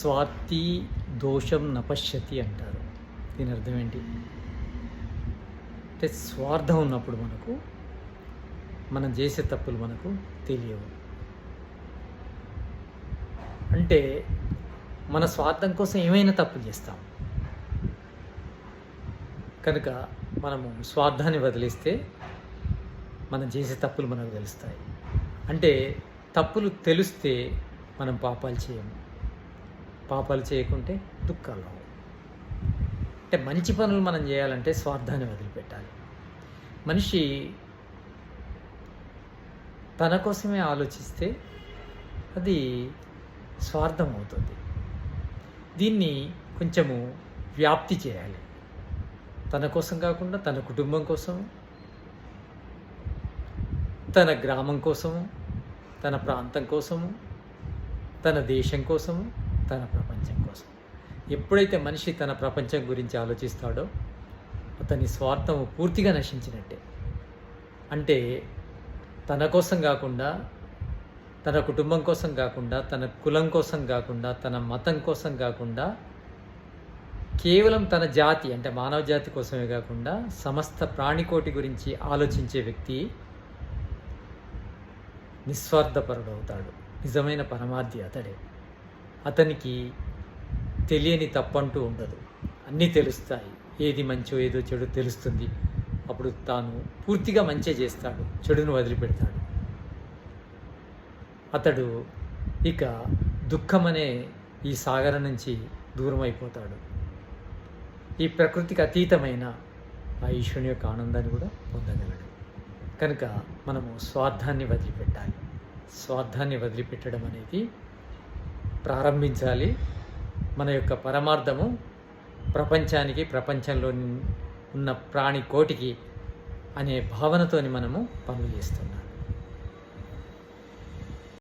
స్వార్థి దోషం నపశ్యతి అంటారు. దీని అర్థం ఏంటి? అంటే స్వార్థం ఉన్నప్పుడు మనకు మనం చేసే తప్పులు మనకు తెలియవు. అంటే మన స్వార్థం కోసం ఏమైనా తప్పులు చేస్తాం. కనుక మనము స్వార్థాన్ని వదిలేస్తే మనం చేసే తప్పులు మనకు తెలుస్తాయి. అంటే తప్పులు తెలిస్తే మనం పాపాలు చేయము. పాపాలు చేయకుంటే దుఃఖాలు రావు అంటే మంచి పనులు మనం చేయాలంటే స్వార్థాన్ని వదిలిపెట్టాలి. మనిషి తన కోసమే ఆలోచిస్తే అది స్వార్థం అవుతుంది. దీన్ని కొంచెము వ్యాప్తి చేయాలి. తన కోసం కాకుండా తన కుటుంబం కోసం తన గ్రామం కోసము తన ప్రాంతం కోసము తన దేశం కోసము తన ప్రపంచం కోసం. ఎప్పుడైతే మనిషి తన ప్రపంచం గురించి ఆలోచిస్తాడో అతని స్వార్థం పూర్తిగా నశించినట్టే. అంటే తన కోసం కాకుండా తన కుటుంబం కోసం కాకుండా తన కులం కోసం కాకుండా తన మతం కోసం కాకుండా కేవలం తన జాతి అంటే మానవ జాతి కోసమే కాకుండా సమస్త ప్రాణికోటి గురించి ఆలోచించే వ్యక్తి నిస్వార్థపరుడు అవుతాడు నిజమైన పరమార్థి అతడే. అతనికి తెలియని తప్పంటూ ఉండదు. అన్నీ తెలుస్తాయి. ఏది మంచో ఏదో చెడు తెలుస్తుంది. అప్పుడు తాను పూర్తిగా మంచే చేస్తాడు. చెడును వదిలిపెడతాడు. అతడు ఇక దుఃఖం అనే ఈ సాగరం నుంచి దూరం అయిపోతాడు ఈ ప్రకృతికి అతీతమైన ఆ ఈశ్వరుని యొక్క ఆనందాన్ని కూడా పొందగలడు. కనుక మనము స్వార్థాన్ని వదిలిపెట్టాలి. స్వార్థాన్ని వదిలిపెట్టడం అనేది ప్రారంభించాలి. మన యొక్క పరమార్థము ప్రపంచానికి ప్రపంచంలో ఉన్న ప్రాణి కోటికి అనే భావనతోని మనము పనులు చేస్తున్నాం.